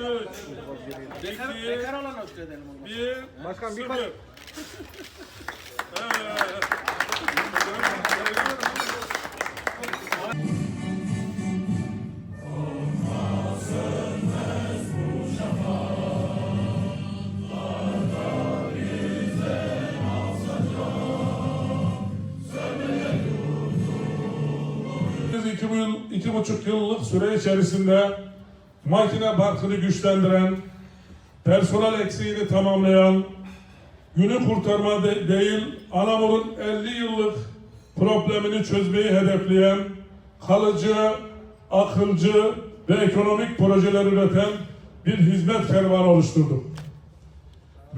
3, Bekar, 2, bekar olana üstledelim onu. 1, Başkan, bir 0. bak- Biz iki, yıl, iki buçuk yıllık süre içerisinde makine parkını güçlendiren, personel eksiğini tamamlayan, günü kurtarma de- değil, Anamur'un 50 yıllık problemini çözmeyi hedefleyen, kalıcı, akılcı ve ekonomik projeler üreten bir hizmet kervanı oluşturduk.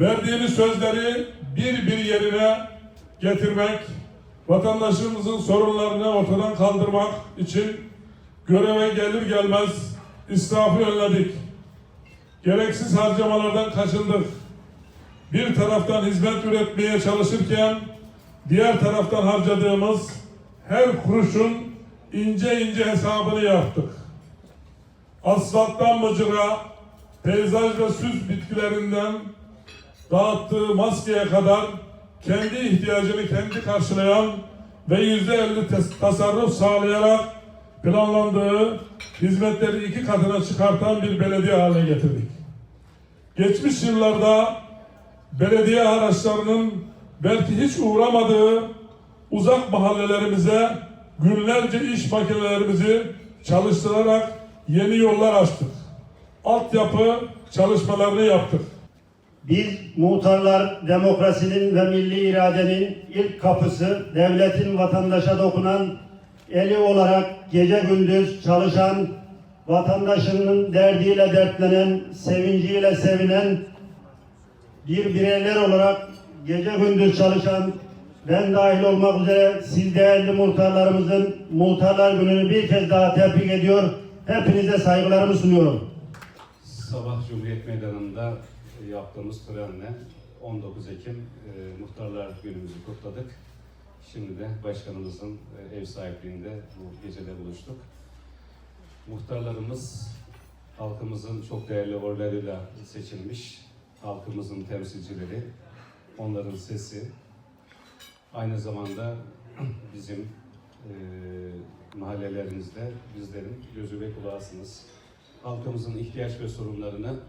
Verdiğimiz sözleri bir bir yerine getirmek, vatandaşımızın sorunlarını ortadan kaldırmak için göreve gelir gelmez israfı önledik. Gereksiz harcamalardan kaçındık. Bir taraftan hizmet üretmeye çalışırken diğer taraftan harcadığımız her kuruşun ince ince hesabını yaptık. Asfalttan mıcıra, peyzaj ve süs bitkilerinden dağıttığı maskeye kadar kendi ihtiyacını kendi karşılayan ve yüzde elli tasarruf sağlayarak planlandığı hizmetleri iki katına çıkartan bir belediye haline getirdik. Geçmiş yıllarda belediye araçlarının belki hiç uğramadığı uzak mahallelerimize günlerce iş makinelerimizi çalıştırarak yeni yollar açtık. Altyapı çalışmalarını yaptık. Biz muhtarlar demokrasinin ve milli iradenin ilk kapısı, devletin vatandaşa dokunan eli olarak gece gündüz çalışan, vatandaşının derdiyle dertlenen, sevinciyle sevinen bir bireyler olarak gece gündüz çalışan ben dahil olmak üzere siz değerli muhtarlarımızın muhtarlar gününü bir kez daha tebrik ediyor. Hepinize saygılarımı sunuyorum. Sabah Cumhuriyet Meydanı'nda yaptığımız törenle 19 Ekim e, Muhtarlar Günümüzü kutladık. Şimdi de başkanımızın e, ev sahipliğinde bu gecede buluştuk. Muhtarlarımız halkımızın çok değerli oylarıyla seçilmiş, halkımızın temsilcileri, onların sesi. Aynı zamanda bizim e, mahallelerimizde bizlerin gözü ve kulağısınız halkımızın ihtiyaç ve sorunlarını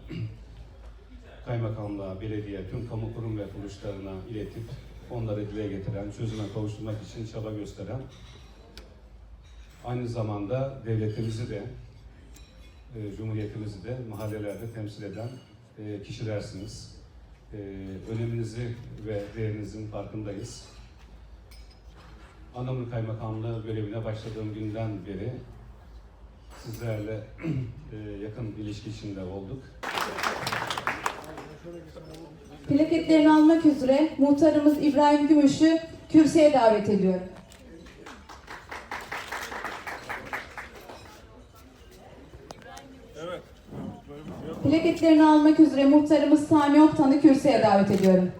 kaymakamlığa, belediye, tüm kamu kurum ve kuruluşlarına iletip onları dile getiren, çözüme kavuşturmak için çaba gösteren, aynı zamanda devletimizi de, e, cumhuriyetimizi de mahallelerde temsil eden e, kişilersiniz. E, öneminizi ve değerinizin farkındayız. Anamur Kaymakamlığı görevine başladığım günden beri sizlerle e, yakın ilişki içinde olduk. Plaketlerini almak üzere muhtarımız İbrahim Gümüş'ü kürsüye davet ediyorum. Evet. Plaketlerini almak üzere muhtarımız Sami Oktan'ı kürsüye davet ediyorum.